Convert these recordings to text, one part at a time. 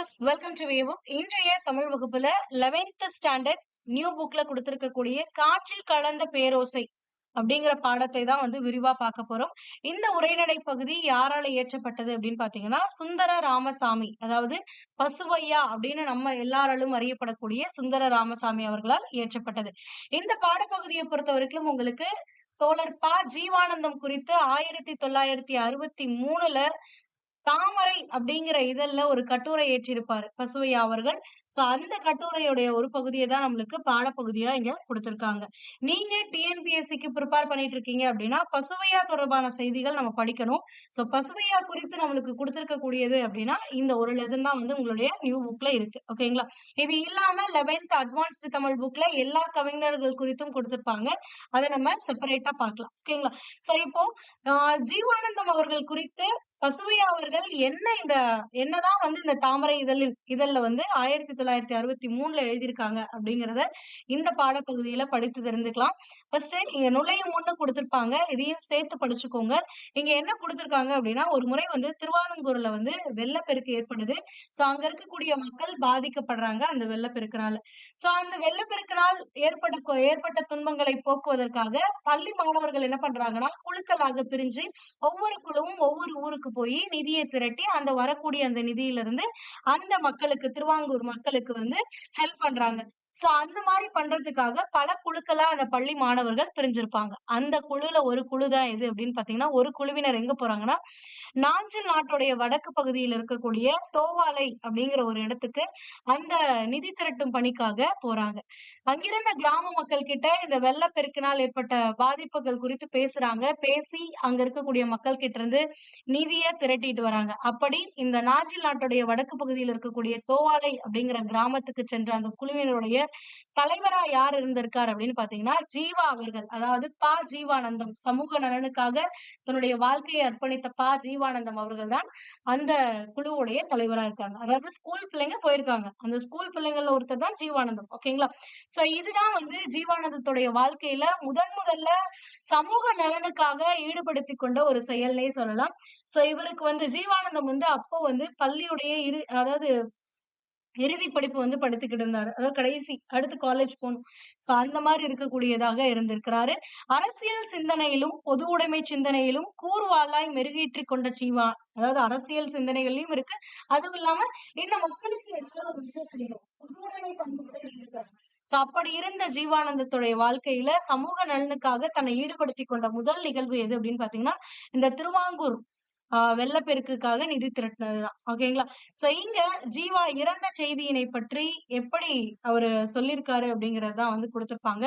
Viewers welcome to வேவோ இன்றைய தமிழ் வகுப்புல 11th standard new புக்ல கொடுத்திருக்கக்கூடிய காற்றில் கலந்த பேரோசை அப்படிங்கிற பாடத்தை தான் வந்து விரிவா பார்க்க போறோம். இந்த உரைநடை பகுதி யாரால இயற்றப்பட்டது அப்படின்னு பாத்தீங்கன்னா சுந்தர ராமசாமி அதாவது பசுவையா அப்படின்னு நம்ம எல்லாராலும் அறியப்படக்கூடிய சுந்தர ராமசாமி அவர்களால் இயற்றப்பட்டது. இந்த பாடப்பகுதியை பொறுத்த வரைக்கும் உங்களுக்கு தோழர் ப. ஜீவானந்தம் குறித்து ஆயிரத்தி தொள்ளாயிரத்தி அறுபத்தி மூணுல தாமரை அப்படிங்கிற இதழ்ல ஒரு கட்டுரை ஏற்றிருப்பாரு. பசுவையா அவர்கள். சோ அந்த கட்டுரையுடைய ஒரு பகுதியை தான் நம்மளுக்கு பாடப்பகுதியா இங்க கொடுத்திருக்காங்க. நீங்க டிஎன்பிஎஸ்சிக்கு ப்ரிப்பேர் பண்ணிட்டு இருக்கீங்க அப்படின்னா பசுவையா தொடர்பான செய்திகள் நம்ம படிக்கணும். சோ பசுவையா குறித்து நம்மளுக்கு கொடுத்திருக்கக்கூடியது அப்படின்னா இந்த ஒரு லெசன் தான் வந்து உங்களுடைய நியூ புக்ல இருக்கு. ஓகேங்களா இது இல்லாம லெவன்த் அட்வான்ஸ்டு தமிழ் புக்ல எல்லா கவிஞர்கள் குறித்தும் கொடுத்திருப்பாங்க. அதை நம்ம செப்பரேட்டா பார்க்கலாம். ஓகேங்களா சோ இப்போ ஜீவானந்தம் அவர்கள் குறித்து பசுவையா அவர்கள் என்ன இந்த என்னதான் வந்து இந்த தாமரை இதழில் இதழில் வந்து ஆயிரத்தி தொள்ளாயிரத்தி அறுபத்தி மூணுல எழுதியிருக்காங்க அப்படிங்கிறத இந்த பாடப்பகுதியில படித்து தெரிஞ்சுக்கலாம். ஃபர்ஸ்ட் இங்க நுழையும் முன்னு கொடுத்துருப்பாங்க. இதையும் சேர்த்து படிச்சுக்கோங்க. இங்க என்ன கொடுத்துருக்காங்க அப்படின்னா ஒரு முறை வந்து திருவாதங்கூர்ல வந்து வெள்ளப்பெருக்கு ஏற்படுது. சோ அங்க இருக்கக்கூடிய மக்கள் பாதிக்கப்படுறாங்க அந்த வெள்ளப்பெருக்கினால. சோ அந்த வெள்ளப்பெருக்கினால் ஏற்பட ஏற்பட்ட துன்பங்களை போக்குவதற்காக பள்ளி மாணவர்கள் என்ன பண்றாங்கன்னா குழுக்களாக பிரிஞ்சு ஒவ்வொரு குழுவும் ஒவ்வொரு ஊருக்கு போய் நிதியை திரட்டி அந்த வரக்கூடிய அந்த நிதியிலிருந்து அந்த மக்களுக்கு திருவாங்கூர் மக்களுக்கு வந்து ஹெல்ப் பண்றாங்க. சோ அந்த மாதிரி பண்றதுக்காக பல குழுக்களா அந்த பள்ளி மாணவர்கள் பிரிஞ்சிருப்பாங்க. அந்த குழுல ஒரு குழு தான் எது அப்படின்னு பாத்தீங்கன்னா ஒரு குழுவினர் எங்க போறாங்கன்னா நாஞ்சில் நாட்டுடைய வடக்கு பகுதியில் இருக்கக்கூடிய தோவாலை அப்படிங்கிற ஒரு இடத்துக்கு அந்த நிதி திரட்டும் பணிக்காக போறாங்க. அங்கிருந்த கிராம மக்கள் கிட்ட இந்த வெள்ளப்பெருக்கினால் ஏற்பட்ட பாதிப்புகள் குறித்து பேசுறாங்க. பேசி அங்க இருக்கக்கூடிய மக்கள் கிட்ட இருந்து நிதியை திரட்டிட்டு வராங்க. அப்படி இந்த நாஜில் நாட்டுடைய வடக்கு பகுதியில் இருக்கக்கூடிய தோவாலை அப்படிங்கிற கிராமத்துக்கு சென்ற அந்த குழுவினருடைய தலைவரா யார் இருந்திருக்கார் அப்படின்னு பாத்தீங்கன்னா ஜீவா அவர்கள். அதாவது பா ஜீவானந்தம் சமூக நலனுக்காக தன்னுடைய வாழ்க்கையை அர்ப்பணித்த பா ஜீவானந்தம் அவர்கள் தான் அந்த குழுவுடைய தலைவரா இருக்காங்க. அதாவது ஸ்கூல் பிள்ளைங்க போயிருக்காங்க. அந்த ஸ்கூல் பிள்ளைங்கள்ல ஒருத்தர் தான் ஜீவானந்தம். ஓகேங்களா சோ இதுதான் வந்து ஜீவானந்தத்துடைய வாழ்க்கையில முதன் முதல்ல சமூக நலனுக்காக ஈடுபடுத்தி கொண்ட ஒரு செயல்னே சொல்லலாம். சோ இவருக்கு வந்து ஜீவானந்தம் வந்து அப்போ வந்து பள்ளியுடைய இரு அதாவது இறுதி படிப்பு வந்து படித்துக்கிட்டு இருந்தாரு. அதாவது கடைசி அடுத்து காலேஜ் போகணும். சோ அந்த மாதிரி இருக்கக்கூடியதாக இருந்திருக்கிறாரு. அரசியல் சிந்தனையிலும் பொது உடைமை சிந்தனையிலும் கூர்வாளாய் மெருகேற்றி கொண்ட ஜீவா. அதாவது அரசியல் சிந்தனைகள்லயும் இருக்கு. அதுவும் இல்லாம இந்த மக்களுக்கு ஏதாவது ஒரு விஷயம் செய்யணும். பொது உடைமை பண்புகளே இருக்காரு சோ அப்படி இருந்த ஜீவானந்தத்துடைய வாழ்க்கையில சமூக நலனுக்காக தன்னை ஈடுபடுத்தி கொண்ட முதல் நிகழ்வு எது அப்படின்னு பாத்தீங்கன்னா இந்த திருவாங்கூர் வெள்ளப்பெருக்குக்காக நிதி திரட்டினதுதான். ஓகேங்களா? சோ இங்க ஜீவா இறந்த செய்தியினை பற்றி எப்படி அவரு சொல்லியிருக்காரு அப்படிங்கறதுதான் வந்து கொடுத்திருப்பாங்க.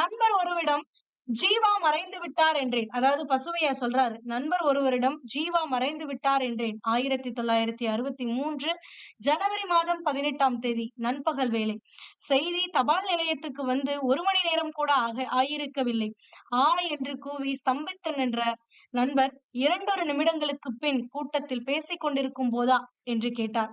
நண்பர் ஒருவிடம் ஜீவா மறைந்து விட்டார் என்றேன். அதாவது பசுவையா சொல்றாரு. நண்பர் ஒருவரிடம் ஜீவா மறைந்து விட்டார் என்றேன். ஆயிரத்தி தொள்ளாயிரத்தி அறுபத்தி மூன்று ஜனவரி மாதம் பதினெட்டாம் தேதி நண்பகல் வேலை செய்தி தபால் நிலையத்துக்கு வந்து ஒரு மணி நேரம் கூட ஆக ஆயிருக்கவில்லை. ஆ என்று கூவி ஸ்தம்பித்து நின்ற நண்பர் இரண்டொரு நிமிடங்களுக்கு பின் கூட்டத்தில் பேசிக் கொண்டிருக்கும் போதா என்று கேட்டார்.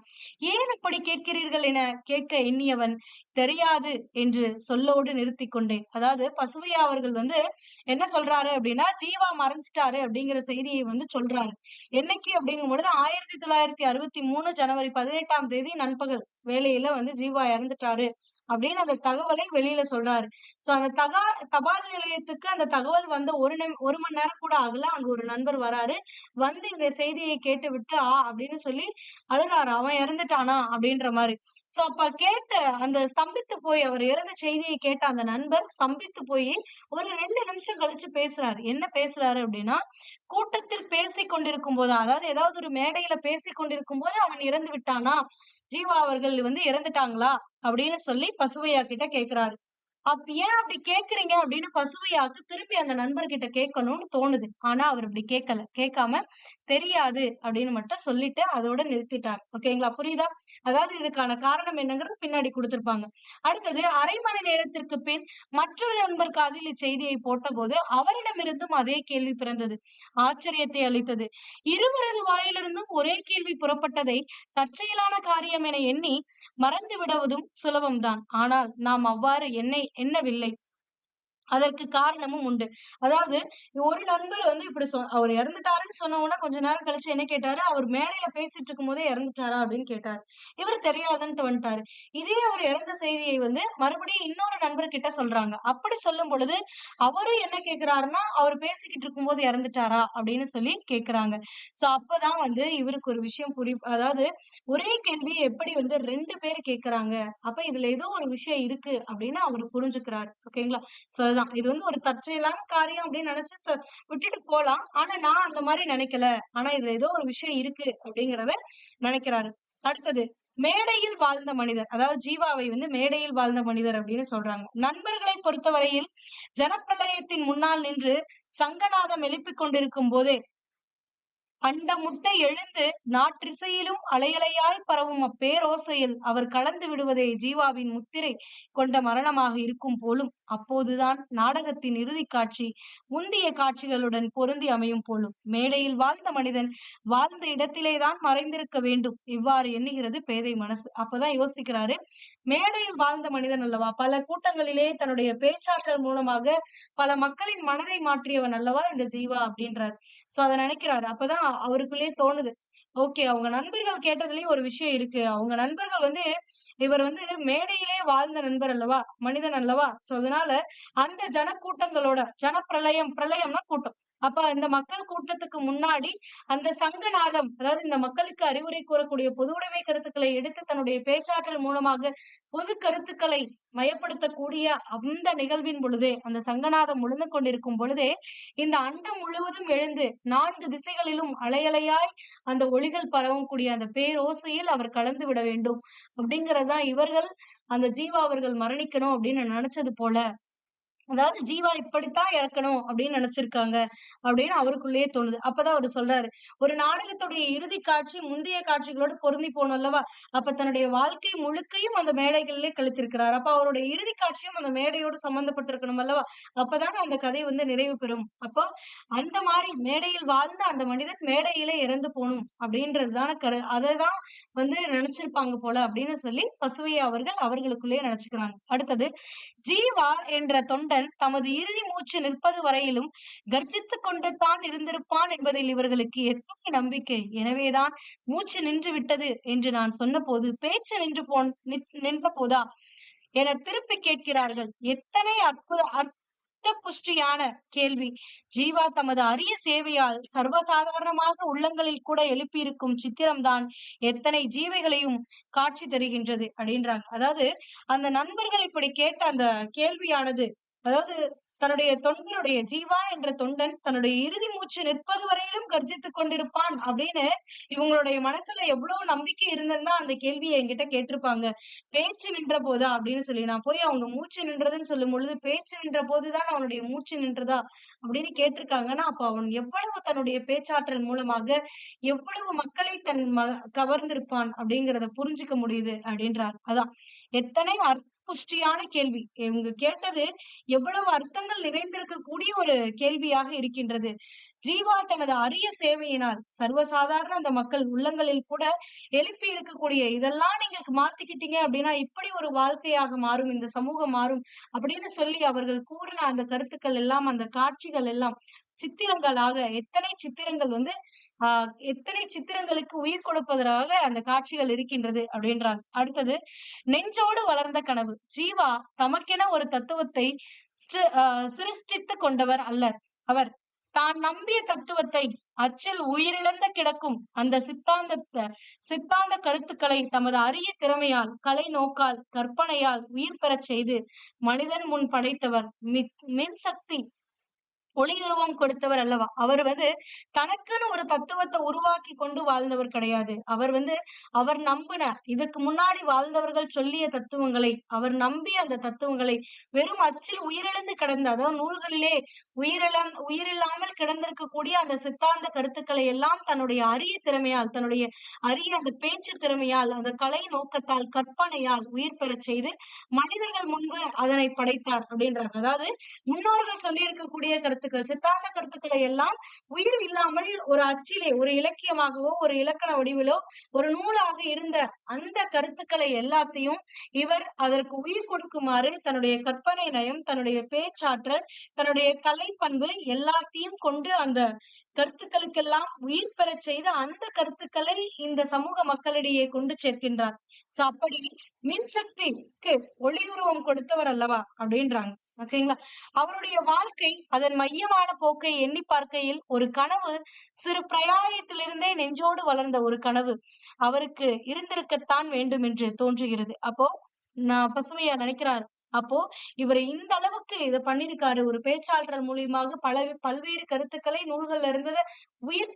ஏன் இப்படி கேட்கிறீர்கள் என கேட்க எண்ணியவன் தெரியாது என்று சொல்லோடு நிறுத்தி கொண்டேன். அதாவது பசுவையா அவர்கள் வந்து என்ன சொல்றாரு அப்படின்னா ஜீவா மறைஞ்சிட்டாரு அப்படிங்கிற செய்தியை வந்து சொல்றாரு. என்னைக்கு அப்படிங்கும் பொழுது ஆயிரத்தி தொள்ளாயிரத்தி அறுபத்தி மூணு ஜனவரி பதினெட்டாம் தேதி நண்பகல் வேலையில வந்து ஜீவா இறந்துட்டாரு அப்படின்னு அந்த தகவலை வெளியில சொல்றாரு. சோ அந்த தகா தபால் நிலையத்துக்கு அந்த தகவல் வந்த ஒரு நிமி ஒரு மணி நேரம் கூட ஆகல. அங்க ஒரு நண்பர் வராரு. வந்து இந்த செய்தியை கேட்டு விட்டு ஆ அப்படின்னு சொல்லி அழுறாரு? அவன் இறந்துட்டானா? அப்படின்ற மாதிரி. சோ அப்ப கேட்டு அந்த ஸ்தம்பித்து போய் அவர் இறந்த செய்தியை கேட்ட அந்த நண்பர் ஸ்தம்பித்து போய் ஒரு ரெண்டு நிமிஷம் கழிச்சு பேசுறாரு. என்ன பேசுறாரு அப்படின்னா கூட்டத்தில் பேசிக் கொண்டிருக்கும் போது அதாவது ஏதாவது ஒரு மேடையில பேசி கொண்டிருக்கும் போது அவன் இறந்து விட்டானா? ஜீவா அவர்கள் வந்து இறந்துட்டாங்களா? அப்படின்னு சொல்லி பசுவையா கிட்ட கேக்குறாரு. அப்ப ஏன் அப்படி கேக்குறீங்க அப்படின்னு பசுவையாக்கு திருப்பி அந்த நண்பர்கிட்ட கேட்கணும்னு தோணுது. ஆனா அவர் அப்படி கேட்கல. கேட்காம தெரியாது அப்படின்னு மட்டும் சொல்லிட்டு அதோட நிறுத்திட்டார். ஓகேங்களா? புரியுதா? அதாவது இதுக்கான காரணம் என்னங்கிறது பின்னாடி கொடுத்திருப்பாங்க. அடுத்தது அரை மணி நேரத்திற்கு பின் மற்றொரு நண்பர் காதில் இச்செய்தியை போட்டபோது அவரிடமிருந்தும் அதே கேள்வி பிறந்தது. ஆச்சரியத்தை அளித்தது. இருவரது வாயிலிருந்தும் ஒரே கேள்வி புறப்பட்டதை தற்செயலான காரியம் என எண்ணி மறந்து விடுவதும் சுலபம்தான். ஆனால் நாம் அவ்வாறு என்னை எண்ணவில்லை அதற்கு காரணமும் உண்டு. அதாவது ஒரு நண்பர் வந்து இப்படி சொ அவர் இறந்துட்டாருன்னு சொன்ன உடனே கொஞ்ச நேரம் கழிச்சு என்ன கேட்டாரு, அவர் மேடையில பேசிட்டு இருக்கும்போதே இறந்துட்டாரா?" அப்படின்னு கேட்டாரு. இவரு தெரியாதுன்ட்டு வந்துட்டாரு. இதே அவர் இறந்த செய்தியை வந்து மறுபடியும் இன்னொரு நண்பர்கிட்ட சொல்றாங்க. அப்படி சொல்லும் பொழுது, அவரும் என்ன கேட்கிறாருன்னா, அவர் பேசிக்கிட்டு இருக்கும்போது இறந்துட்டாரா?" அப்படின்னு சொல்லி கேட்கிறாங்க. சோ அப்பதான் வந்து இவருக்கு ஒரு விஷயம் புரி அதாவது ஒரே கேள்வி எப்படி வந்து ரெண்டு பேர் கேட்கறாங்க. அப்ப இதுல ஏதோ ஒரு விஷயம் இருக்கு அப்படின்னு அவரு புரிஞ்சுக்கிறாரு. ஓகேங்களா? சோ அவ்வளவுதான் இது வந்து ஒரு தற்செயலான காரியம் அப்படின்னு நினைச்சு விட்டுட்டு போலாம். ஆனா நான் அந்த மாதிரி நினைக்கல. ஆனா இதுல ஏதோ ஒரு விஷயம் இருக்கு அப்படிங்கிறத நினைக்கிறாரு. அடுத்தது மேடையில் வாழ்ந்த மனிதர். அதாவது ஜீவாவை வந்து மேடையில் வாழ்ந்த மனிதர் அப்படின்னு சொல்றாங்க. நண்பர்களை பொறுத்தவரையில் ஜனப்பிரளயத்தின் முன்னால் நின்று சங்கநாதம் எழுப்பிக் கொண்டிருக்கும் போதே அண்டமுட்ட எழுந்து நாற்றிசையிலும் அலையலையாய் பரவும் அப்பேரோசையில் அவர் கலந்து விடுவதே ஜீவாவின் முத்திரை கொண்ட மரணமாக இருக்கும் போலும் அப்போதுதான் நாடகத்தின் இறுதி காட்சி முந்திய காட்சிகளுடன் பொருந்தி அமையும் போலும். மேடையில் வாழ்ந்த மனிதன் வாழ்ந்த இடத்திலேதான் மறைந்திருக்க வேண்டும். இவ்வாறு எண்ணுகிறது பேதை மனசு. அப்பதான் யோசிக்கிறாரு மேடையில் வாழ்ந்த மனிதன் அல்லவா? பல கூட்டங்களிலே தன்னுடைய பேச்சாற்றல் மூலமாக பல மக்களின் மனதை மாற்றியவன் அல்லவா இந்த ஜீவா அப்படின்றாரு. சோ அத நினைக்கிறாரு. அப்பதான் அவருக்குள்ளேயே தோணுது. ஓகே அவங்க நண்பர்கள் கேட்டதுலயும் ஒரு விஷயம் இருக்கு. அவங்க நண்பர்கள் வந்து இவர் வந்து மேடையிலே வாழ்ந்த நண்பர் அல்லவா? மனிதன் அல்லவா? சோ அதனால அந்த ஜனக்கூட்டங்களோட ஜனப்பிரளயம் பிரளயம்னா கூட்டம். அப்ப இந்த மக்கள் கூட்டத்துக்கு முன்னாடி அந்த சங்கநாதம் அதாவது இந்த மக்களுக்கு அறிவுரை கூறக்கூடிய பொது உடைமை கருத்துக்களை எடுத்து தன்னுடைய பேச்சாற்றல் மூலமாக பொது கருத்துக்களை மயப்படுத்தக்கூடிய அந்த நிகழ்வின் பொழுதே அந்த சங்கநாதம் முழுந்து கொண்டிருக்கும் பொழுதே இந்த அண்டம் முழுவதும் எழுந்து நான்கு திசைகளிலும் அலையலையாய் அந்த ஒளிகள் பரவும் கூடிய அந்த பேரோசையில் அவர் கலந்து விட வேண்டும். அப்படிங்கறதுதான் இவர்கள் அந்த ஜீவா அவர்கள் மரணிக்கணும் அப்படின்னு நினைச்சது போல. அதாவது ஜீவா இப்படித்தான் இறக்கணும் அப்படின்னு நினைச்சிருக்காங்க அப்படின்னு அவருக்குள்ளேயே தோணுது. அப்பதான் அவர் சொல்றாரு ஒரு நாடகத்துடைய இறுதி காட்சி முந்தைய காட்சிகளோடு பொருந்தி போகணும் அல்லவா? அப்ப தன்னுடைய வாழ்க்கை முழுக்கையும் அந்த மேடைகளிலே கழித்திருக்கிறார். அப்ப அவருடைய இறுதி காட்சியும் அந்த மேடையோடு சம்பந்தப்பட்டிருக்கணும் அல்லவா? அப்பதான் அந்த கதை வந்து நிறைவு பெறும். அப்போ அந்த மாதிரி மேடையில் வாழ்ந்த அந்த மனிதன் மேடையிலே இறந்து போகணும் அப்படின்றதுதான கரு அதைதான் வந்து நினைச்சிருப்பாங்க போல அப்படின்னு சொல்லி பசுவையா அவர்கள் அவர்களுக்குள்ளேயே நினைச்சுக்கிறாங்க. அடுத்தது ஜீவா என்ற தொண்டை தொண்டன் தமது இறுதி மூச்சு நிற்பது வரையிலும் கர்ஜித்துக் கொண்டு தான் இருந்திருப்பான் என்பதில் இவர்களுக்கு எத்தனை நம்பிக்கை? எனவேதான் மூச்சு நின்று விட்டது என்று நான் சொன்னபோது பேச்சு நின்று போன் நின்ற போதா என திருப்பி கேட்கிறார்கள். எத்தனை அற்புத அர்த்த புஷ்டியான கேள்வி. ஜீவா தமது அரிய சேவையால் சர்வசாதாரணமாக உள்ளங்களில் கூட எழுப்பியிருக்கும் சித்திரம்தான் எத்தனை ஜீவைகளையும் காட்சி தருகின்றது அப்படின்றாங்க. அதாவது அந்த நண்பர்கள் இப்படி கேட்ட அந்த கேள்வியானது அதாவது தன்னுடைய தொண்டனுடைய ஜீவா என்ற தொண்டன் தன்னுடைய இறுதி மூச்சு நிற்பது வரையிலும் கர்ஜித்துக் கொண்டிருப்பான் அப்படின்னு இவங்களுடைய மனசுல எவ்வளவு நம்பிக்கை இருந்ததுன்னா அந்த கேள்வியை என்கிட்ட கேட்டிருப்பாங்க. பேச்சு நின்ற போதா அப்படின்னு சொல்லி. நான் போய் அவங்க மூச்சு நின்றதுன்னு சொல்லும் பொழுது பேச்சு நின்ற போதுதான் அவனுடைய மூச்சு நின்றதா அப்படின்னு கேட்டிருக்காங்கன்னா அப்ப அவன் எவ்வளவு தன்னுடைய பேச்சாற்றல் மூலமாக எவ்வளவு மக்களை தன் ம கவர்ந்திருப்பான் அப்படிங்கிறத புரிஞ்சுக்க முடியுது அப்படின்றார். அதான். எத்தனை புஷ்டியான கேள்வி. இவங்க கேட்டது எவ்வளவு அர்த்தங்கள் நிறைந்திருக்கக்கூடிய ஒரு கேள்வியாக இருக்கின்றது. ஜீவா தனது அரிய சேவையினால் சர்வசாதாரண அந்த மக்கள் உள்ளங்களில் கூட எழுப்பி இருக்கக்கூடிய இதெல்லாம் நீங்க மாத்திக்கிட்டீங்க அப்படின்னா இப்படி ஒரு வாழ்க்கையாக மாறும் இந்த சமூகம் மாறும் அப்படின்னு சொல்லி அவர்கள் கூறின அந்த கருத்துக்கள் எல்லாம் அந்த காட்சிகள் எல்லாம் சித்திரங்களாக எத்தனை சித்திரங்கள் வந்து ஆஹ் எத்தனை சித்திரங்களுக்கு உயிர் கொடுப்பதாக அந்த காட்சிகள் இருக்கின்றது அப்படின்றாங்க அடுத்தது நெஞ்சோடு வளர்ந்த கனவு. ஜீவா தமக்கென ஒரு தத்துவத்தை சிருஷ்டித்து கொண்டவர் அல்லர். அவர் தான் நம்பிய தத்துவத்தை அச்சில் உயிரிழந்த கிடக்கும் அந்த சித்தாந்த சித்தாந்த கருத்துக்களை தமது அரிய திறமையால் கலை நோக்கால் கற்பனையால் உயிர் பெறச் செய்து மனிதன் முன் படைத்தவர். மின் மின்சக்தி ஒளியுருவம் கொடுத்தவர் அல்லவா? அவர் வந்து தனக்குன்னு ஒரு தத்துவத்தை உருவாக்கி கொண்டு வாழ்ந்தவர் கிடையாது. அவர் வந்து அவர் நம்பினார். இதுக்கு முன்னாடி வாழ்ந்தவர்கள் சொல்லிய தத்துவங்களை அவர் நம்பிய அந்த தத்துவங்களை வெறும் அச்சில் உயிரிழந்து கிடந்த அதாவது நூல்களிலே உயிரிழந் உயிரில்லாமல் கிடந்திருக்கக்கூடிய அந்த சித்தாந்த கருத்துக்களை எல்லாம் தன்னுடைய அரிய திறமையால் தன்னுடைய அரிய அந்த பேச்சு திறமையால் அந்த கலை நோக்கத்தால் கற்பனையால் உயிர் பெறச் செய்து மனிதர்கள் முன்பு அதனை படைத்தார் அப்படின்றாங்க. அதாவது முன்னோர்கள் சொல்லி இருக்கக்கூடிய கருத்து கருத்துக்கள் சித்தாந்த கருத்துக்களை எல்லாம் உயிர் இல்லாமல் ஒரு அச்சிலே ஒரு இலக்கியமாகவோ ஒரு இலக்கண வடிவிலோ ஒரு நூலாக இருந்த அந்த கருத்துக்களை எல்லாத்தையும் இவர் அதற்கு உயிர் கொடுக்குமாறு தன்னுடைய கற்பனை நயம் தன்னுடைய பேச்சாற்றல் தன்னுடைய கலை பண்பு எல்லாத்தையும் கொண்டு அந்த கருத்துக்களுக்கெல்லாம் உயிர் பெறச் செய்த அந்த கருத்துக்களை இந்த சமூக மக்களிடையே கொண்டு சேர்க்கின்றார். சோ அப்படி மின்சக்திக்கு ஒளியுருவம் கொடுத்தவர் அல்லவா? அப்படின்றாங்க. ஓகேங்களா? அவருடைய வாழ்க்கை அதன் மையமான போக்கை எண்ணி பார்க்கையில் ஒரு கனவு சிறு பிரயாயத்திலிருந்தே நெஞ்சோடு வளர்ந்த ஒரு கனவு அவருக்கு இருந்திருக்கத்தான் வேண்டும் என்று தோன்றுகிறது. அப்போ நான் பசுமையா நினைக்கிறாரு அப்போ இவர் இந்த அளவுக்கு இதை பண்ணிருக்காரு. ஒரு பேச்சாளர் மூலியமாக பல பல்வேறு கருத்துக்களை நூல்கள்ல இருந்ததை உயிர்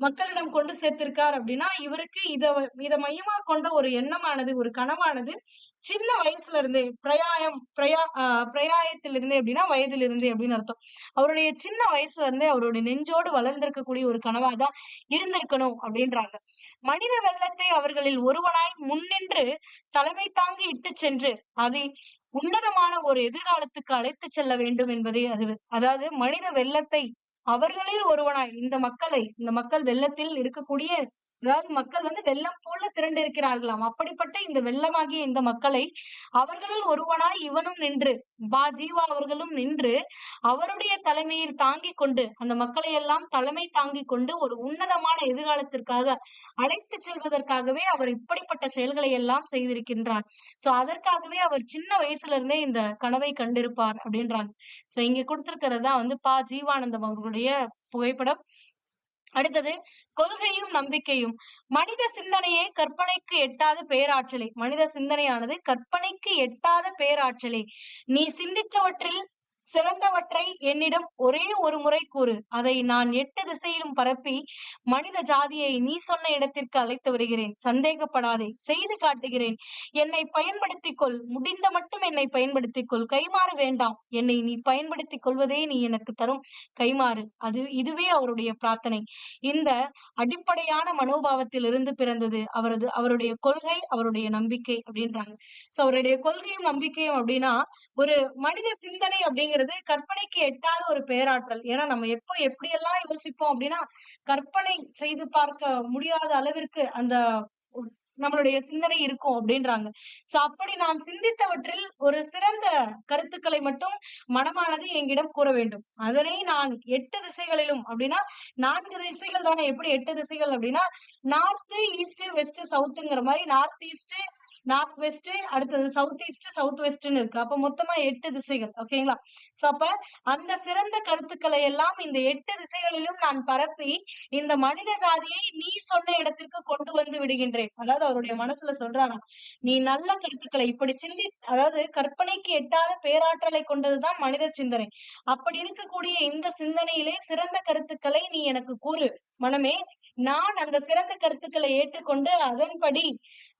மக்களிடம் கொண்டு சேர்த்திருக்கார் அப்படின்னா இவருக்கு இத இத மையமா கொண்ட ஒரு எண்ணமானது ஒரு கனவானது சின்ன வயசுல இருந்தே பிரயாயம் பிரயா ஆஹ் பிரயாயத்திலிருந்தே அப்படின்னா வயதிலிருந்தே அப்படின்னு அர்த்தம். அவருடைய சின்ன வயசுல இருந்தே அவருடைய நெஞ்சோடு வளர்ந்திருக்கக்கூடிய ஒரு கனவாதான் இருந்திருக்கணும் அப்படின்றாங்க. மனித வெள்ளத்தை அவர்களில் ஒருவனாய் முன்னின்று தலைமை தாங்கி இட்டு சென்று அதை உன்னதமான ஒரு எதிர்காலத்துக்கு அழைத்து செல்ல வேண்டும் என்பதே அது. அதாவது மனித வெள்ளத்தை அவர்களில் ஒருவனாய் இந்த மக்களை இந்த மக்கள் வெள்ளத்தில் இருக்கக்கூடிய அதாவது மக்கள் வந்து வெள்ளம் போல திரண்டு இருக்கிறார்களாம் அப்படிப்பட்ட இந்த வெள்ளமாகிய இந்த மக்களை அவர்களில் ஒருவனாய் இவனும் நின்று பா ஜீவா அவர்களும் நின்று அவருடைய தலைமையில் தாங்கிக் கொண்டு அந்த மக்களை எல்லாம் தலைமை தாங்கிக் கொண்டு ஒரு உன்னதமான எதிர்காலத்திற்காக அழைத்து செல்வதற்காகவே அவர் இப்படிப்பட்ட செயல்களை எல்லாம் செய்திருக்கின்றார். சோ அதற்காகவே அவர் சின்ன வயசுல இருந்தே இந்த கனவை கண்டிருப்பார் அப்படின்றாங்க. சோ இங்க கொடுத்திருக்கிறது தான் வந்து பா ஜீவானந்தம் அவர்களுடைய புகைப்படம். அடுத்தது கொள்கையும் நம்பிக்கையும். மனித சிந்தனையே கற்பனைக்கு எட்டாத பேராற்றலே. மனித சிந்தனையானது கற்பனைக்கு எட்டாத பேராற்றலே. நீ சிந்தித்தவற்றில் சிறந்தவற்றை என்னிடம் ஒரே ஒரு முறை கூறு. அதை நான் எட்டு திசையிலும் பரப்பி மனித ஜாதியை நீ சொன்ன இடத்திற்கு அழைத்து வருகிறேன். சந்தேகப்படாதே. செய்து காட்டுகிறேன். என்னை பயன்படுத்திக் கொள் முடிந்த மட்டும் என்னை பயன்படுத்திக் கொள் கைமாறு வேண்டாம். என்னை நீ பயன்படுத்திக் கொள்வதே நீ எனக்கு தரும் கைமாறு அது இதுவே அவருடைய பிரார்த்தனை. இந்த அடிப்படையான மனோபாவத்தில் இருந்து பிறந்தது அவரது அவருடைய கொள்கை அவருடைய நம்பிக்கை அப்படின்றாங்க. சோ அவருடைய கொள்கையும் நம்பிக்கையும் அப்படின்னா ஒரு மனித சிந்தனை அப்படிங்கிறது கற்பனைக்கு எட்டாத ஒரு பேராற்றல். ஏன்னா நம்ம எப்போ எப்படியெல்லாம் யோசிப்போம் அப்படின்னா கற்பனை செய்து பார்க்க முடியாத அளவிற்கு அந்த நம்மளுடைய சிந்தனை இருக்கும் அப்படின்றாங்க. சோ அப்படி நான் சிந்தித்தவற்றில் ஒரு சிறந்த கருத்துக்களை மட்டும் மனமானது எங்கிடம் கூற வேண்டும். அதனை நான் எட்டு திசைகளிலும் அப்படின்னா நான்கு திசைகள் தானே? எப்படி எட்டு திசைகள் அப்படின்னா நார்த் ஈஸ்ட் வெஸ்ட் சவுத்துங்கிற மாதிரி நார்த் ஈஸ்ட் நார்த் வெஸ்ட் அடுத்தது சவுத் ஈஸ்ட் சவுத் வெஸ்ட்னு இருக்கு. அப்ப மொத்தமா எட்டு திசைகள் ஓகேங்களா சோ அப்ப அந்த சிறந்த கருத்துக்களை எல்லாம் இந்த எட்டு திசைகளிலும் நான் பரப்பி இந்த மனித ஜாதியை நீ சொன்ன இடத்திற்கு கொண்டு வந்து விடுகின்றேன். அதாவது அவருடைய மனசுல சொல்றாராம் நீ நல்ல கருத்துக்களை இப்படி சிந்தி அதாவது கற்பனைக்கு எட்டாத பேராற்றலை கொண்டதுதான் மனித சிந்தனை. அப்படி இருக்கக்கூடிய இந்த சிந்தனையிலே சிறந்த கருத்துக்களை நீ எனக்கு கூறு. மனமே நான் அந்த சிறந்த கருத்துக்களை ஏற்றுக்கொண்டு அதன்படி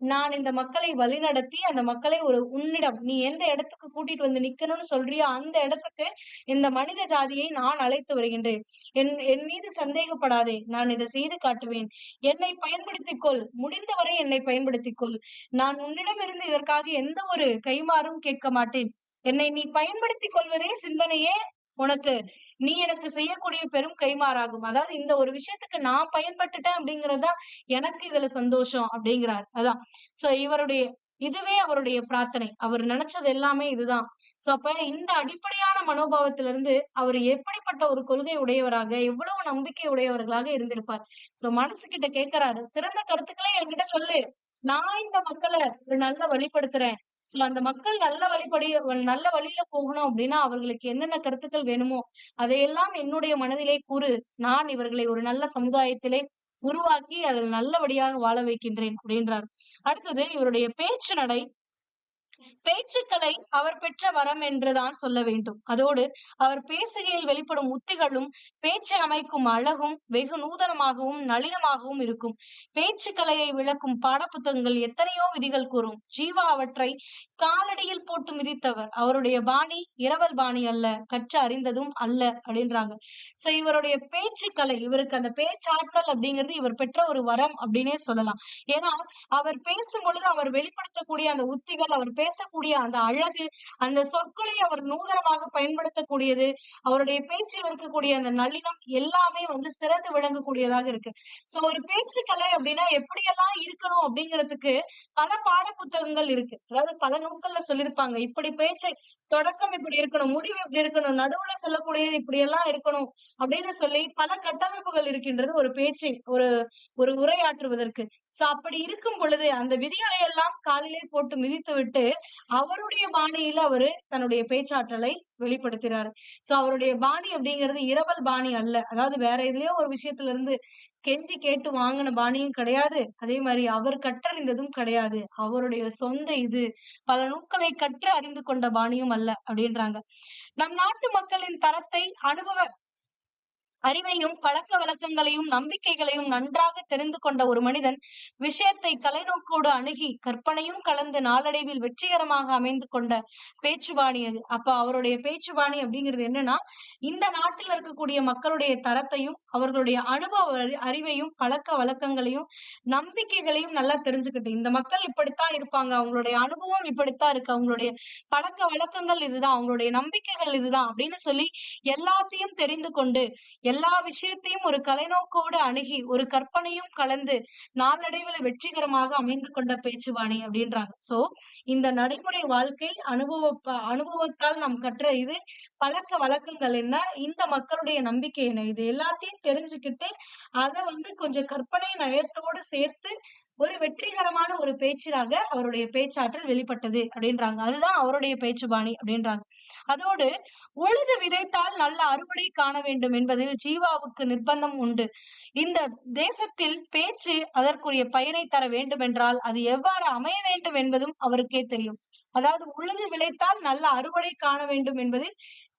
நான் இந்த மக்களை வழிநடத்தி அந்த மக்களை ஒரு உன்னிடம் நீ எந்த இடத்துக்கு கூட்டிட்டு வந்து நிக்கணும்னு சொல்றியோ அந்த இடத்துக்கு இந்த மனித ஜாதியை நான் அழைத்து வருகின்றேன். என் என் மீது சந்தேகப்படாதே நான் இதை செய்து காட்டுவேன். என்னை பயன்படுத்திக் கொள் முடிந்தவரை என்னை பயன்படுத்திக் கொள் நான் உன்னிடமிருந்து இதற்காக எந்த ஒரு கைமாறும் கேட்க மாட்டேன். என்னை நீ பயன்படுத்திக் கொள்வதே சிந்தனையே உனக்கு நீ எனக்கு செய்யக்கூடிய பெரும் கைமாறாகும் அதாவது இந்த ஒரு விஷயத்துக்கு நான் பயன்பட்டுட்டேன் அப்படிங்கறதுதான் எனக்கு இதுல சந்தோஷம் அப்படிங்கிறார். அதான். சோ இவருடைய இதுவே அவருடைய பிரார்த்தனை. அவர் நினைச்சது எல்லாமே இதுதான். சோ அப்ப இந்த அடிப்படையான மனோபாவத்திலிருந்து அவர் எப்படிப்பட்ட ஒரு கொள்கை உடையவராக எவ்வளவு நம்பிக்கை உடையவர்களாக இருந்திருப்பார். சோ மனசு கிட்ட கேட்கிறாரு சிறந்த கருத்துக்களை என்கிட்ட சொல்லு. நான் இந்த மக்களை ஒரு நல்ல வழிபடுத்துறேன் சோ அந்த மக்கள் நல்ல வழிபடி நல்ல வழியில போகணும் அப்படின்னா அவர்களுக்கு என்னென்ன கருத்துக்கள் வேணுமோ அதையெல்லாம் என்னுடைய மனதிலே கூறு நான் இவர்களை ஒரு நல்ல சமுதாயத்திலே உருவாக்கி அதில் நல்லபடியாக வாழ வைக்கின்றேன் அப்படின்றார். அடுத்தது இவருடைய பேச்சு நடை பேச்சுக்களை அவர் பெற்ற வரம் என்றுதான் சொல்ல வேண்டும். அதோடு அவர் பேசுகையில் வெளிப்படும் உத்திகளும் பேச்சை அமைக்கும் அழகும் வெகு நூதனமாகவும் நளினமாகவும் இருக்கும். பேச்சுக்கலையை விளக்கும் பாடப்புத்தகங்கள் எத்தனையோ விதிகள் கூறும். ஜீவா அவற்றை காலடியில் போட்டு மிதித்தவர். அவருடைய பாணி இரவல் பாணி அல்ல கற்று அறிந்ததும் அல்ல அப்படின்றாங்க. சோ இவருடைய பேச்சுக்கலை இவருக்கு அந்த பேச்சாற்றல் அப்படிங்கிறது இவர் பெற்ற ஒரு வரம் அப்படின்னே சொல்லலாம். ஏன்னா அவர் பேசும் பொழுது அவர் வெளிப்படுத்தக்கூடிய அந்த உத்திகள் அவர் பேச சொல்லக்கூடிய அந்த அழகு அந்த சொற்களை அவர் நூதனமாக பயன்படுத்தக்கூடியது அவருடைய பேச்சில் இருக்கக்கூடிய அந்த நளினம் எல்லாமே வந்து சிறந்து விளங்கக்கூடியதாக இருக்கு. சோ ஒரு பேச்சுக்கலை அப்படின்னா எப்படியெல்லாம் இருக்கணும் அப்படிங்கிறதுக்கு பல பாட புத்தகங்கள் இருக்கு. அதாவது பல நூல்கள்ல சொல்லியிருப்பாங்க இப்படி பேச்சை தொடக்கம் இப்படி இருக்கணும் முடிவு இப்படி இருக்கணும் நடுவுல சொல்லக்கூடியது இப்படி எல்லாம் இருக்கணும் அப்படின்னு சொல்லி பல கட்டமைப்புகள் இருக்கின்றது ஒரு பேச்சை ஒரு ஒரு உரையாற்றுவதற்கு. சோ அப்படி இருக்கும் பொழுது அந்த விதிகளை எல்லாம் காலிலே போட்டு மிதித்து விட்டு அவருடைய பாணியில அவரு தன்னுடைய பேச்சாற்றலை வெளிப்படுத்துறாரு. சோ அவருடைய பாணி அப்படிங்கிறது இரவல் பாணி அல்ல. அதாவது வேற எதுலயோ ஒரு விஷயத்துல இருந்து கெஞ்சி கேட்டு வாங்கின பாணியும் கிடையாது. அதே மாதிரி அவர் கற்றறிந்ததும் கிடையாது. அவருடைய சொந்த இது பல நூல்களை கற்று அறிந்து கொண்ட பாணியும் அல்ல அப்படின்றாங்க. நம் நாட்டு மக்களின் தரத்தை அனுபவ அறிவையும் பழக்க வழக்கங்களையும் நம்பிக்கைகளையும் நன்றாக தெரிந்து கொண்ட ஒரு மனிதன் விஷயத்தை கலைநோக்கோடு அணுகி கற்பனையும் கலந்து நாளடைவில் வெற்றிகரமாக அமைந்து கொண்ட பேச்சுவாணி அது. அப்ப அவருடைய பேச்சுவாணி அப்படிங்கிறது என்னன்னா இந்த நாட்டில் இருக்கக்கூடிய மக்களுடைய தரத்தையும் அவர்களுடைய அனுபவ அறி- அறிவையும் பழக்க வழக்கங்களையும் நம்பிக்கைகளையும் நல்லா தெரிஞ்சுக்கிட்டு இந்த மக்கள் இப்படித்தான் இருப்பாங்க அவங்களுடைய அனுபவம் இப்படித்தான் இருக்கு அவங்களுடைய பழக்க வழக்கங்கள் இதுதான் அவங்களுடைய நம்பிக்கைகள் இதுதான் அப்படின்னு சொல்லி எல்லாத்தையும் தெரிந்து கொண்டு எல்லா விஷயத்தையும் ஒரு கலைநோக்கோடு அணுகி ஒரு கற்பனையும் கலந்து நாளடைவுல வெற்றிகரமாக அமைந்து கொண்ட பேச்சுவாணி அப்படின்றாங்க. சோ இந்த நடைமுறை வாழ்க்கை அனுபவ அனுபவத்தால் நாம் கற்ற இது பழக்க வழக்கங்கள் என்ன இந்த மக்களுடைய நம்பிக்கை என்ன இது எல்லாத்தையும் தெரிஞ்சுக்கிட்டு அதை வந்து கொஞ்சம் கற்பனை நயத்தோடு சேர்த்து ஒரு வெற்றிகரமான ஒரு பேச்சிலாக அவருடைய பேச்சாற்றல் வெளிப்பட்டது அப்படின்றாங்க. அதுதான் அவருடைய பேச்சுபாணி அப்படின்றாங்க. அதோடு உழுது விதைத்தால் நல்ல அறுவடை காண வேண்டும் என்பதில் ஜீவாவுக்கு நிர்பந்தம் உண்டு. இந்த தேசத்தில் பேச்சு அதற்குரிய பயனை தர வேண்டும் என்றால் அது எவ்வாறு அமைய வேண்டும் என்பதும் அவருக்கே தெரியும். அதாவது உழுது விளைத்தால் நல்ல அறுவடை காண வேண்டும் என்பதில்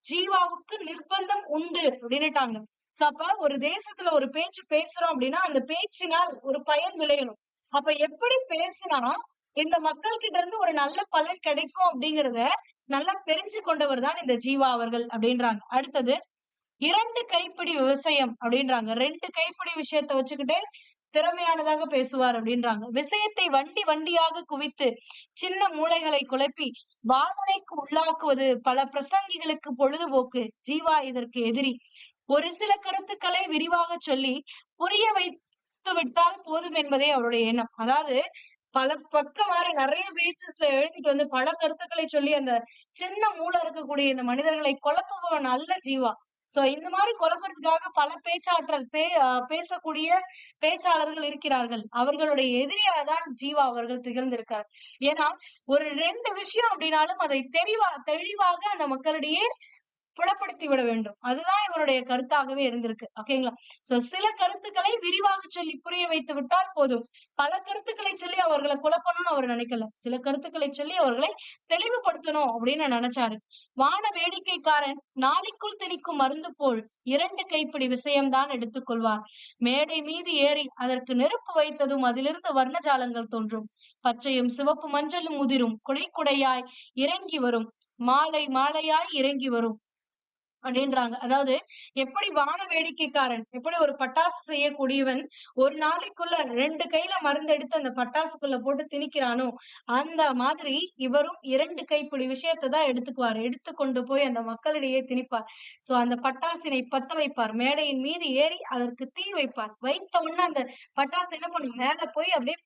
ஜீவாவுக்கு நிர்பந்தம் உண்டு அப்படின்னுட்டாங்க. சோ அப்ப ஒரு தேசத்துல ஒரு பேச்சு பேசுறோம் அப்படின்னா அந்த பேச்சினால் ஒரு பயன் விளையணும். அப்ப எப்படி பேசினா இந்த மக்கள் கிட்ட இருந்து ஒரு நல்ல பலன் கிடைக்கும் அப்படிங்கறத நல்லா தெரிஞ்சு கொண்டவர் தான் இந்த ஜீவா அவர்கள் அப்படின்றாங்க. அடுத்தது இரண்டு கைப்பிடி விவசாயம் அப்படின்றாங்க. ரெண்டு கைப்பிடி விஷயத்த வச்சுக்கிட்டே திறமையானதாக பேசுவார் அப்படின்றாங்க. விஷயத்தை வண்டி வண்டியாக குவித்து சின்ன மூளைகளை குழப்பி வாதனைக்கு உள்ளாக்குவது பல பிரசங்கிகளுக்கு பொழுதுபோக்கு. ஜீவா இதற்கு எதிரி. ஒரு சில கருத்துக்களை விரிவாக சொல்லி புரிய கொடுத்து விட்டால் போதும் என்பதே அவருடைய எண்ணம். அதாவது பல பக்கமாறு நிறைய பேஜஸ்ல எழுதிட்டு வந்து பல கருத்துக்களை சொல்லி அந்த சின்ன மூளை இருக்கக்கூடிய இந்த மனிதர்களை குழப்புபவன் அல்ல ஜீவா. சோ இந்த மாதிரி குழப்பறதுக்காக பல பேச்சாற்றல் பே பேசக்கூடிய பேச்சாளர்கள் இருக்கிறார்கள். அவர்களுடைய எதிரியாதான் ஜீவா அவர்கள் திகழ்ந்திருக்கார் ஏன்னா ஒரு ரெண்டு விஷயம் அப்படின்னாலும் அதை தெளிவா தெளிவாக அந்த மக்களிடையே புலப்படுத்தி விட வேண்டும். அதுதான் இவருடைய கருத்தாகவே இருந்திருக்கு. ஓகேங்களா சோ சில கருத்துக்களை விரிவாக சொல்லி புரிய வைத்து விட்டால் போதும். பல கருத்துக்களை சொல்லி அவர்களை குழப்பணும்னு அவர் நினைக்கல. சில கருத்துக்களை சொல்லி அவர்களை தெளிவுபடுத்தணும் அப்படின்னு நினைச்சாரு. வான வேடிக்கைக்காரன் நாளைக்குள் திணிக்கும் மருந்து போல் இரண்டு கைப்பிடி விஷயம்தான் எடுத்துக்கொள்வார். மேடை மீது ஏறி அதற்கு நெருப்பு வைத்ததும் அதிலிருந்து வர்ணஜாலங்கள் தோன்றும். பச்சையும் சிவப்பு மஞ்சளும் உதிரும். குடை குடையாய் இறங்கி வரும். மாலை மாலையாய் இறங்கி வரும். அப்படின்றாங்க. அதாவது எப்படி வான வேடிக்கைக்காரன் எப்படி ஒரு பட்டாசு செய்யக்கூடியவன் ஒரு நாளைக்குள்ள ரெண்டு கையில மருந்து எடுத்து அந்த பட்டாசுக்குள்ள போட்டு திணிக்கிறானோ அந்த மாதிரி இவரும் இரண்டு கைப்பிடி விஷயத்தை தான் எடுத்துக்குவார். எடுத்து கொண்டு போய் அந்த மக்களிடையே திணிப்பார். சோ அந்த பட்டாசினை பத்த வைப்பார். மேடையின் மீது ஏறி அதற்கு தீ வைப்பார். வைத்த உடனே அந்த பட்டாசு என்ன பண்ணும்? மேல போய் அப்படியே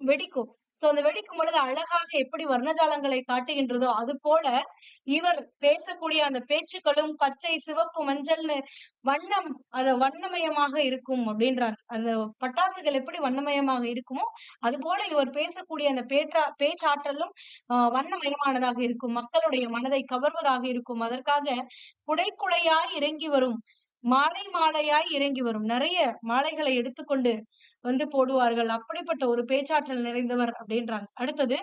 வெடிக்கும். சோ அந்த வெடிக்கும் பொழுது அழகாக எப்படி வர்ணஜாலங்களை காட்டுகின்றதோ அது போல இவர் பேசக்கூடிய அந்த பேச்சுக்களும் பச்சை சிவப்பு மஞ்சள்னு வண்ணம் அத வண்ணமயமாக இருக்கும் அப்படின்றாங்க அந்த பட்டாசுகள் எப்படி வண்ணமயமாக இருக்குமோ அது போல இவர் பேசக்கூடிய அந்த பேற்றா பேச்சாற்றலும் ஆஹ் வண்ணமயமானதாக இருக்கும். மக்களுடைய மனதை கவர்வதாக இருக்கும். அதற்காக குடை குடையாய் இறங்கி வரும் மாலை மாலையாய் இறங்கி வரும். நிறைய மாலைகளை எடுத்துக்கொண்டு வந்து போடுவார்கள். அப்படிப்பட்ட ஒரு பேச்சாற்றல் நிறைந்தவர் அப்படின்றாங்க. அடுத்தது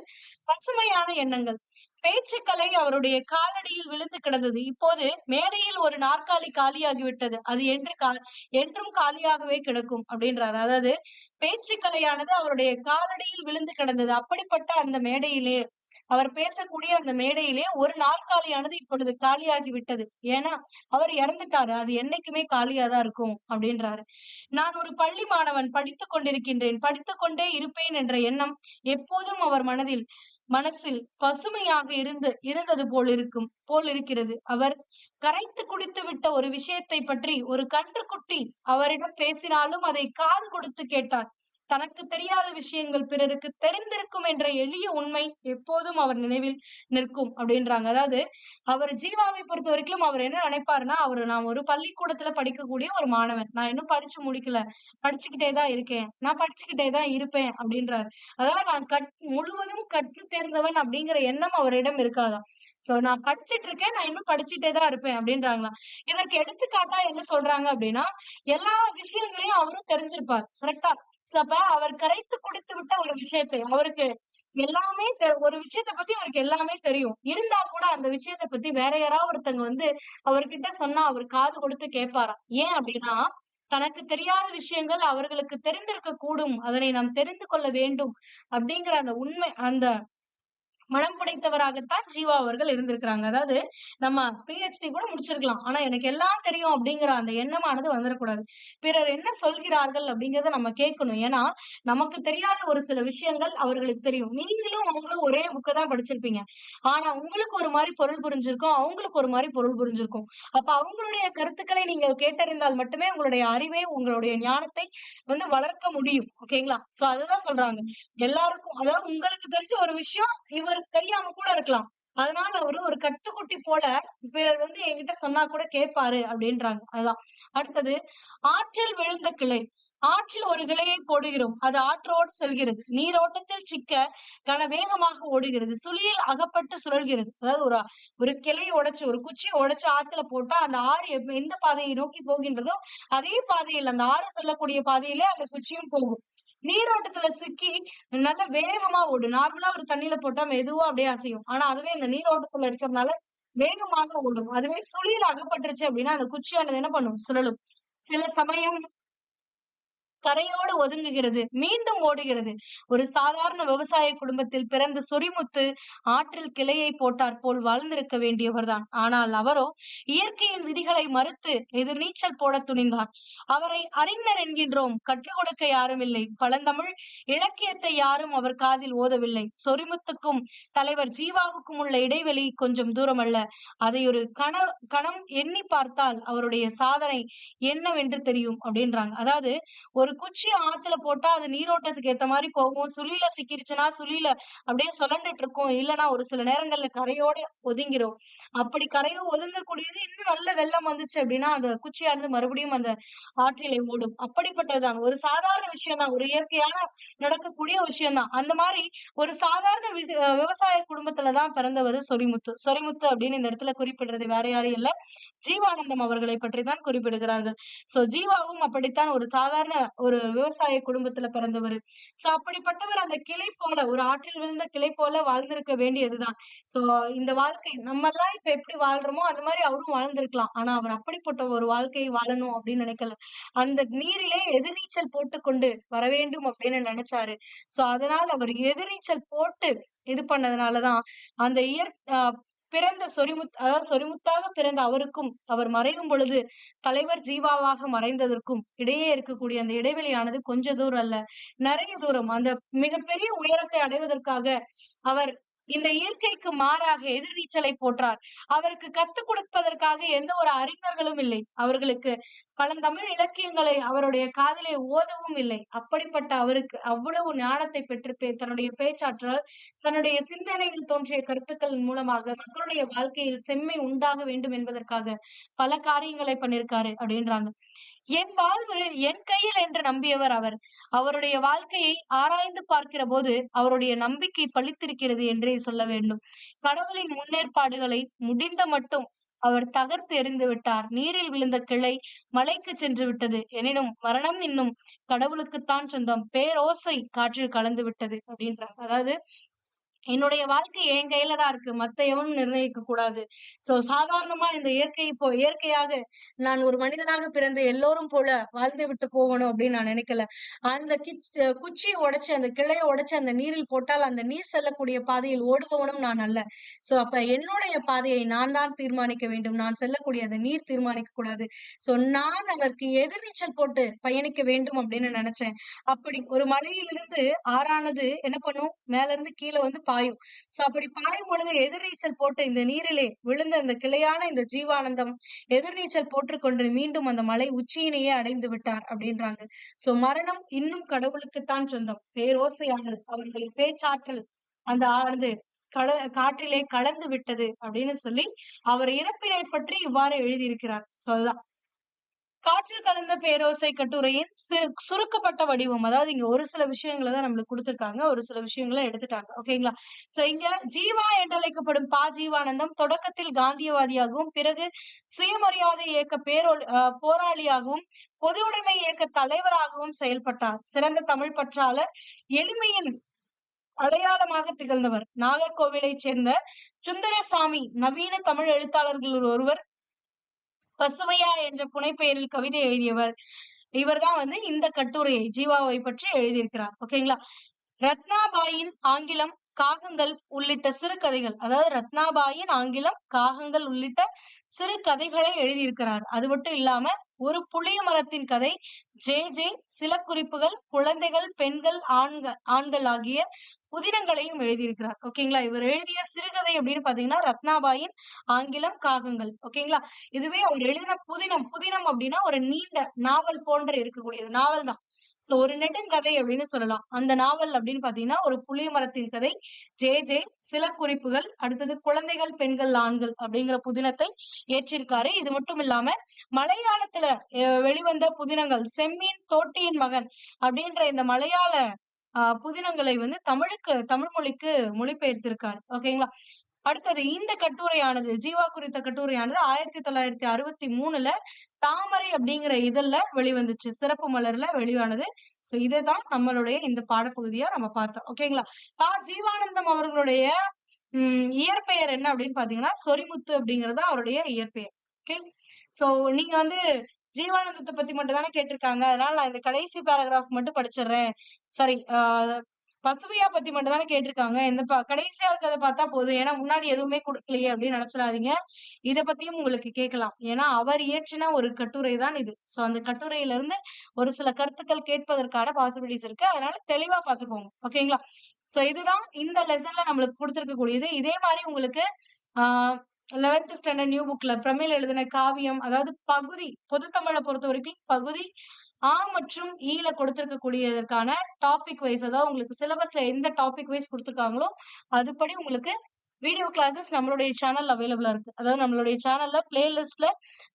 பசுமையான எண்ணங்கள். பேச்சுக்கலை அவருடைய காலடியில் விழுந்து கிடந்தது. இப்போது மேடையில் ஒரு நாற்காலி காலியாகிவிட்டது. அது என்று கா என்றும் காலியாகவே கிடக்கும் அப்படின்றாரு. அதாவது பேச்சுக்கலையானது அவருடைய காலடியில் விழுந்து கிடந்தது. அப்படிப்பட்ட அந்த மேடையிலே அவர் பேசக்கூடிய அந்த மேடையிலே ஒரு நாற்காலியானது இப்பொழுது காலியாகி விட்டது ஏன்னா அவர் இறந்துட்டாரு. அது என்னைக்குமே காலியாதான் இருக்கும் அப்படின்றாரு. நான் ஒரு பள்ளி மாணவன் படித்துக் கொண்டிருக்கின்றேன். படித்துக் கொண்டே இருப்பேன் என்ற எண்ணம் எப்போதும் அவர் மனதில் மனசில் பசுமையாக இருந்து இருந்தது போல் இருக்கும் போல் இருக்கிறது. அவர் கரைத்து குடித்து விட்ட ஒரு விஷயத்தை பற்றி ஒரு கன்று குட்டி அவரிடம் பேசினாலும் அதை காது கொடுத்து கேட்டார். தனக்கு தெரியாத விஷயங்கள் பிறருக்கு தெரிந்திருக்கும் என்ற எளிய உண்மை எப்போதும் அவர் நினைவில் நிற்கும் அப்படின்றாங்க. அதாவது அவர் ஜீவாவை பொறுத்த வரைக்கும் அவர் என்ன நினைப்பாருன்னா அவர் நான் ஒரு பள்ளிக்கூடத்துல படிக்கக்கூடிய ஒரு மாணவன். நான் இன்னும் படிச்சு முடிக்கல. படிச்சுக்கிட்டே தான் இருக்கேன். நான் படிச்சுக்கிட்டே தான் இருப்பேன் அப்படின்றாரு. அதாவது நான் கட் முழுவதும் கற்று தேர்ந்தவன் அப்படிங்கிற எண்ணம் அவரிடம் இருக்காதான் சோ நான் படிச்சிட்டு இருக்கேன். நான் இன்னும் படிச்சுட்டே தான் இருப்பேன் அப்படின்றாங்களாம் இதற்கு எடுத்துக்காட்டா என்ன சொல்றாங்க அப்படின்னா எல்லா விஷயங்களையும் அவரும் தெரிஞ்சிருப்பார். கரெக்டா சோ அப்ப அவர் கரைத்து கொடுத்து விட்ட ஒரு விஷயத்தை அவருக்கு எல்லாமே ஒரு விஷயத்த பத்தி அவருக்கு எல்லாமே தெரியும். இருந்தா கூட அந்த விஷயத்த பத்தி வேற யாராவது ஒருத்தங்க வந்து அவர்கிட்ட சொன்னா அவர் காது கொடுத்து கேட்பாராம் ஏன் அப்படின்னா தனக்கு தெரியாத விஷயங்கள் அவர்களுக்கு தெரிந்திருக்க கூடும் அதனை நாம் தெரிந்து கொள்ள வேண்டும் அப்படிங்கிற அந்த உண்மை அந்த மனம் படைத்தவராகத்தான் ஜீவா அவர்கள் இருந்திருக்கிறாங்க. அதாவது நம்ம பிஹெச்டி கூட முடிச்சிருக்கலாம். ஆனா எனக்கு எல்லாம் தெரியும் அப்படிங்கிற அந்த எண்ணமானது வந்துடக்கூடாது பிறர் என்ன சொல்கிறார்கள் அப்படிங்கறத நம்ம கேட்கணும். ஏன்னா நமக்கு தெரியாத ஒரு சில விஷயங்கள் அவர்களுக்கு தெரியும். நீங்களும் அவங்களும் ஒரே புக்கை தான் படிச்சிருப்பீங்க. ஆனா உங்களுக்கு ஒரு மாதிரி பொருள் புரிஞ்சிருக்கும். அவங்களுக்கு ஒரு மாதிரி பொருள் புரிஞ்சிருக்கும். அப்ப அவங்களுடைய கருத்துக்களை நீங்கள் கேட்டறிந்தால் மட்டுமே உங்களுடைய அறிவை உங்களுடைய ஞானத்தை வந்து வளர்க்க முடியும். ஓகேங்களா? சோ அதுதான் சொல்றாங்க. எல்லாருக்கும் அதாவது உங்களுக்கு தெரிஞ்ச ஒரு விஷயம் அவருக்கு தெரியாம கூட இருக்கலாம். அதனால அவரு ஒரு கட்டுக்குட்டி போல பிறர் வந்து என்கிட்ட சொன்னா கூட கேட்பாரு அப்படின்றாங்க. அதுதான். அடுத்தது ஆற்றில் விழுந்த கிளை. ஆற்றில் ஒரு கிளையை போடுகிறோம். அது ஆற்றோடு செல்கிறது. நீரோட்டத்தில் சிக்க கன வேகமாக ஓடுகிறது. சுழியில் அகப்பட்டு சுழல்கிறது. அதாவது ஒரு ஒரு கிளையை உடைச்சு ஒரு குச்சியை உடைச்சு ஆத்துல போட்டா அந்த ஆறு எந்த பாதையை நோக்கி போகின்றதோ அதே பாதையில் அந்த ஆறு செல்லக்கூடிய பாதையிலே அந்த குச்சியும் போகும். நீரோட்டத்துல சிக்கி நல்ல வேகமா ஓடும் நார்மலா ஒரு தண்ணியில போட்டா மெதுவா அப்படியே அசையும். ஆனா அதுவே இந்த நீரோட்டத்துல இருக்கிறதுனால வேகமாக ஓடும். அதுவே சுழியில் அகப்பட்டுருச்சு அப்படின்னா அந்த குச்சியானது என்ன பண்ணும்? சுழலும். சில சமயம் கரையோடு ஒதுங்குகிறது மீண்டும் ஓடுகிறது. ஒரு சாதாரண விவசாய குடும்பத்தில் பிறந்த சொரிமுத்து ஆற்றில் கிளையை போட்டார் போல் வாழ்ந்திருக்க வேண்டியவர்தான். ஆனால் அவரோ இயற்கையின் விதிகளை மறுத்து எதிர்நீச்சல் போட துணிந்தார். அவரை அறிஞர் என்கின்றோம் கற்றுக் கொடுக்க யாரும் இல்லை. பழந்தமிழ் இலக்கியத்தை யாரும் அவர் காதில் ஓதவில்லை. சொரிமுத்துக்கும் தலைவர் ஜீவாவுக்கும் உள்ள இடைவெளி கொஞ்சம் தூரம் அல்ல அதை ஒரு கண கணம் எண்ணி பார்த்தால் அவருடைய சாதனை என்னவென்று தெரியும் அப்படின்றாங்க. அதாவது ஒரு குச்சி ஆத்துல போட்டா அது நீரோட்டத்துக்கு ஏத்த மாதிரி போகும். சுழியில சிக்கிருச்சுன்னா சுழியில அப்படியே சுழண்டுட்டு இருக்கும் இல்லைன்னா ஒரு சில நேரங்கள்ல கரையோட ஒதுங்கிரும். அப்படி கரையோ ஒதுங்கக்கூடியது இன்னும் நல்ல வெள்ளம் வந்துச்சு அப்படின்னா அந்த குச்சியானது மறுபடியும் அந்த ஆற்றிலை ஓடும். அப்படிப்பட்டதுதான். ஒரு சாதாரண விஷயம் தான் ஒரு இயற்கையான நடக்கக்கூடிய விஷயம் தான் அந்த மாதிரி ஒரு சாதாரண விவசாய குடும்பத்துலதான் பிறந்தவர் சொரிமுத்து. சொரிமுத்து அப்படின்னு இந்த இடத்துல குறிப்பிடுறது வேற யாரும் இல்ல. ஜீவானந்தம் அவர்களை பற்றி தான் குறிப்பிடுகிறார்கள். சோ ஜீவாவும் அப்படித்தான் ஒரு சாதாரண ஒரு விவசாய குடும்பத்துல பிறந்தவர். சோ அப்படிப்பட்டவர் அந்த கிளை போல ஒரு ஆற்றில் விழுந்த கிளை போல வாழ்ந்திருக்க வேண்டியதுதான். சோ இந்த வாழ்க்கை நம்ம எல்லாம் இப்ப எப்படி வாழ்றோமோ அது மாதிரி அவரும் வாழ்ந்திருக்கலாம். ஆனா அவர் அப்படிப்பட்ட ஒரு வாழ்க்கையை வாழணும் அப்படின்னு நினைக்கல. அந்த நீரிலே எதிர்நீச்சல் போட்டுக்கொண்டு வர வேண்டும் அப்படின்னு நினைச்சாரு. சோ அதனால் அவர் எதிர்நீச்சல் போட்டு இது பண்ணதுனாலதான் அந்த இயற் ஆஹ் பிறந்த சொரிமுத் அதாவது சொரிமுத்தாக பிறந்த அவருக்கும் அவர் மறையும் பொழுது தலைவர் ஜீவாவாக மறைந்ததற்கும் இடையே இருக்கக்கூடிய அந்த இடைவெளியானது கொஞ்ச தூரம் அல்ல நிறைய தூரம். அந்த மிகப்பெரிய உயரத்தை அடைவதற்காக அவர் இந்த இயற்கைக்கு மாறாக எதிர்நீச்சலை போற்றார். அவருக்கு கத்துக் கொடுப்பதற்காக எந்த ஒரு அறிஞர்களும் இல்லை. அவர்களுக்கு பழந்தமிழ் இலக்கியங்களை அவருடைய காதலை ஓதவும் இல்லை. அப்படிப்பட்ட அவருக்கு அவ்வளவு ஞானத்தை பெற்று பே- தன்னுடைய பேச்சாற்றல் தன்னுடைய சிந்தனையில் தோன்றிய கருத்துக்கள் மூலமாக மக்களுடைய வாழ்க்கையில் செம்மை உண்டாக வேண்டும் என்பதற்காக பல காரியங்களை பண்ணிருக்காரு அப்படின்றாங்க. என் வாழ்வு என் கையில் என்று நம்பியவர் அவர். அவருடைய வாழ்க்கையை ஆராய்ந்து பார்க்கிற போது அவருடைய நம்பிக்கை பளித்திருக்கிறது என்றே சொல்ல வேண்டும். கடவுளின் முன்னேற்பாடுகளை முடிந்த மட்டும் அவர் தகர்த்து எறிந்து விட்டார். நீரில் விழுந்த கிளை மலைக்கு சென்று விட்டது. எனினும் மரணம் இன்னும் கடவுளுக்குத்தான் சொந்தம். பேரோசை காற்றில் கலந்து விட்டது அப்படின்றாங்க அதாவது என்னுடைய வாழ்க்கை என் கையில தான் இருக்கு. மத்த எவனும் நிர்ணயிக்க கூடாது. சோ சாதாரணமா இந்த இயற்கை இப்போ இயற்கையாக நான் ஒரு மனிதனாக பிறந்த எல்லோரும் போல வாழ்ந்து விட்டு போகணும் அப்படின்னு நான் நினைக்கல. அந்த கிச் குச்சியை உடைச்சு அந்த கிளையை உடைச்சு அந்த நீரில் போட்டால் அந்த நீர் செல்லக்கூடிய பாதையில் ஓடுபவனும் நான் அல்ல. சோ அப்ப என்னுடைய பாதையை நான் தான் தீர்மானிக்க வேண்டும். நான் செல்லக்கூடிய அந்த நீர் தீர்மானிக்க கூடாது. சோ நான் அதற்கு எதிர்நீச்சல் போட்டு பயணிக்க வேண்டும் அப்படின்னு நினைச்சேன். அப்படி ஒரு மலையிலிருந்து ஆறானது என்ன பண்ணும்? மேல இருந்து கீழே வந்து பாயும். சோ அப்படி பாயும் பொழுது எதிர்நீச்சல் போட்டு இந்த நீரிலே விழுந்த இந்த கிளையான இந்த ஜீவானந்தம் எதிர்நீச்சல் போட்டுக்கொண்டு மீண்டும் அந்த மலை உச்சியினையே அடைந்து விட்டார் அப்படின்றாங்க. சோ மரணம் இன்னும் கடவுளுக்குத்தான் சொந்தம். பேரோசையானது அவர்களின் பேச்சாற்றல் அந்த ஆனது கல காற்றிலே கலந்து விட்டது அப்படின்னு சொல்லி அவர் இறப்பினை பற்றி இவ்வாறு எழுதியிருக்கிறார். சொல்லலாம் காற்றில் கலந்த பேரோசை கட்டுரையின் சுருக்கப்பட்ட வடிவம். அதாவது இங்க ஒரு சில விஷயங்களை தான் நம்மளுக்கு கொடுத்திருக்காங்க. ஒரு சில விஷயங்களை எடுத்துட்டாங்க. ஓகேங்களா சோ இங்க ஜீவா என்றழைக்கப்படும் பா ஜீவானந்தம் தொடக்கத்தில் காந்தியவாதியாகவும் பிறகு சுயமரியாதை இயக்க பேரோ போராளியாகவும் பொது உடைமை இயக்க தலைவராகவும் செயல்பட்டார். சிறந்த தமிழ் பற்றாளர் எளிமையின் அடையாளமாக திகழ்ந்தவர். நாகர்கோவிலை சேர்ந்த சுந்தரசாமி நவீன தமிழ் எழுத்தாளர்கள் ஒருவர் பசுமையா என்ற புனைப்பெயரில் கவிதை எழுதியவர் இவர்தான் வந்து இந்த கட்டுரையை ஜீவாவை பற்றி எழுதியிருக்கிறார். ஓகேங்களா ரத்னாபாயின் ஆங்கிலம் காகங்கள் உள்ளிட்ட சிறுகதைகள் அதாவது ரத்னாபாயின் ஆங்கிலம் காகங்கள் உள்ளிட்ட சிறு கதைகளை எழுதியிருக்கிறார். அது மட்டும் இல்லாம ஒரு புளிய மரத்தின் கதை ஜே ஜே சில குறிப்புகள் குழந்தைகள் பெண்கள் ஆண்கள் ஆண்கள் ஆகிய புதினங்களையும் எழுதியிருக்கிறார். ஓகேங்களா? இவர் எழுதிய சிறுகதை அப்படின்னு பாத்தீங்கன்னா ரத்னாபாயின் ஆங்கிலம் காகங்கள். ஓகேங்களா? இதுவே அவர் எழுதின புதினம். புதினம் அப்படின்னா ஒரு நீண்ட நாவல் போன்ற இருக்கக்கூடியது. நாவல் தான். சோ ஒரு நெடுங்கதை அப்படின்னு சொல்லலாம். அந்த நாவல் அப்படின்னு பாத்தீங்கன்னா ஒரு புளிய மரத்தின் கதை. ஜே ஜே சில குறிப்புகள். அடுத்தது குழந்தைகள் பெண்கள் ஆண்கள் அப்படிங்கிற புதினத்தை ஏற்றிருக்காரு. இது மட்டும் இல்லாம மலையாளத்துல வெளிவந்த புதினங்கள் செம்மீன் தோட்டியின் மகன் அப்படின்ற இந்த மலையாள புதினங்களை வந்து தமிழுக்கு தமிழ் மொழிக்கு மொழிபெயர்த்திருக்காரு. ஓகேங்களா? அடுத்தது இந்த கட்டுரையானது ஜீவா குறித்த கட்டுரையானது ஆயிரத்தி தொள்ளாயிரத்தி அறுபத்தி மூணுல தாமரை அப்படிங்கிற இதழ்ல வெளிவந்துச்சு. சிறப்பு மலர்ல வெளியானது. சோ இதுதான் நம்மளுடைய இந்த பாடப்பகுதியா நம்ம பார்த்தோம். ஓகேங்களா? பா ஜீவானந்தம் அவர்களுடைய உம் இயற்பெயர் என்ன அப்படின்னு பாத்தீங்கன்னா சொரிமுத்து அப்படிங்கறது அவருடைய இயற்பெயர். ஓகே சோ நீங்க வந்து ஜீவானந்தத்தை பத்தி மட்டும் தானே கேட்டிருக்காங்க. அதனால நான் இந்த கடைசி பேராகிராஃப் மட்டும் படிச்சிடுறேன். சாரி ஆஹ் பசுமையா பத்தி மட்டும் தானே கேட்டிருக்காங்க. இந்த கடைசியா இருக்கிறத பார்த்தா போதும். ஏன்னா முன்னாடி எதுவுமே கொடுக்கலையே அப்படின்னு நினைச்சிடாதீங்க. இத பத்தியும் உங்களுக்கு கேட்கலாம். ஏன்னா அவர் இயற்றின ஒரு கட்டுரை தான் இது. சோ அந்த கட்டுரையில இருந்து ஒரு சில கருத்துக்கள் கேட்பதற்கான பாசிபிலிட்டிஸ் இருக்கு. அதனால தெளிவா பாத்துக்கோங்க ஓகேங்களா? சோ இதுதான் இந்த லெசன்ல நம்மளுக்கு கொடுத்திருக்கக்கூடியது. இதே மாதிரி உங்களுக்கு ஆஹ் லெவன்த் ஸ்டாண்டர்ட் நியூ புக்ல பிரமிழ் எழுதின காவியம் அதாவது பகுதி பொதுத்தமிழை பொறுத்த வரைக்கும் பகுதி ஆ மற்றும் ஈல கொடுத்திருக்கக்கூடியதற்கான டாபிக் வைஸ் அதாவது உங்களுக்கு சிலபஸ்ல எந்த டாபிக் வைஸ் கொடுத்திருக்காங்களோ அதுபடி உங்களுக்கு வீடியோ கிளாஸஸ் நம்மளுடைய சேனல் அவைலபிளா இருக்கு. அதாவது நம்மளுடைய சேனல்ல பிளேலிஸ்ட்ல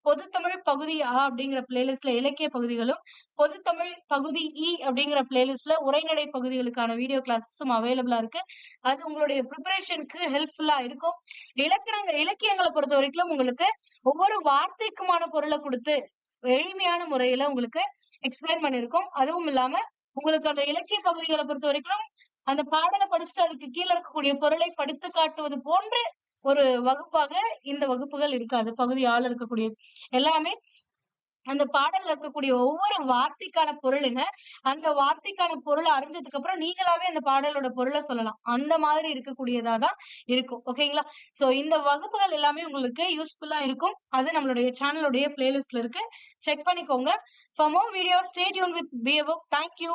பொதுத்தமிழ் பகுதி ஆ அப்படிங்கிற பிளேலிஸ்ட்ல இலக்கிய பகுதிகளும் பொதுத்தமிழ் பகுதி இ அப்படிங்கிற பிளேலிஸ்ட்ல உரைநடை பகுதிகளுக்கான வீடியோ கிளாஸஸும் அவைலபிளா இருக்கு. அது உங்களுடைய ப்ரிப்பரேஷனுக்கு ஹெல்ப்ஃபுல்லா இருக்கும். இலக்கணங்க இலக்கியங்களை பொறுத்த வரைக்கும் உங்களுக்கு ஒவ்வொரு வார்த்தைக்குமான பொருளை கொடுத்து எளிமையான முறையில உங்களுக்கு எக்ஸ்பிளைன் பண்ணிருக்கோம் அதுவும் இல்லாம உங்களுக்கு அந்த இலக்கிய பகுதிகளை பொறுத்த வரைக்கும் அந்த பாடலை படிச்சுட்டு அதுக்கு கீழே இருக்கக்கூடிய பொருளை படித்து காட்டுவது போன்ற ஒரு வகுப்பாக இந்த வகுப்புகள் இருக்காது பகுதி ஆள் இருக்கக்கூடிய எல்லாமே அந்த பாடல்ல இருக்கக்கூடிய ஒவ்வொரு வார்த்தைக்கான பொருள் என்ன அந்த வார்த்தைக்கான பொருளை அறிஞ்சதுக்கு அப்புறம் நீங்களாவே அந்த பாடலோட பொருளை சொல்லலாம். அந்த மாதிரி இருக்கக்கூடியதா தான் இருக்கும். ஓகேங்களா சோ இந்த வகுப்புகள் எல்லாமே உங்களுக்கு யூஸ்ஃபுல்லா இருக்கும். அது நம்மளுடைய சேனலுடைய பிளேலிஸ்ட்ல இருக்கு. செக் பண்ணிக்கோங்க. For more video stay with with book thank you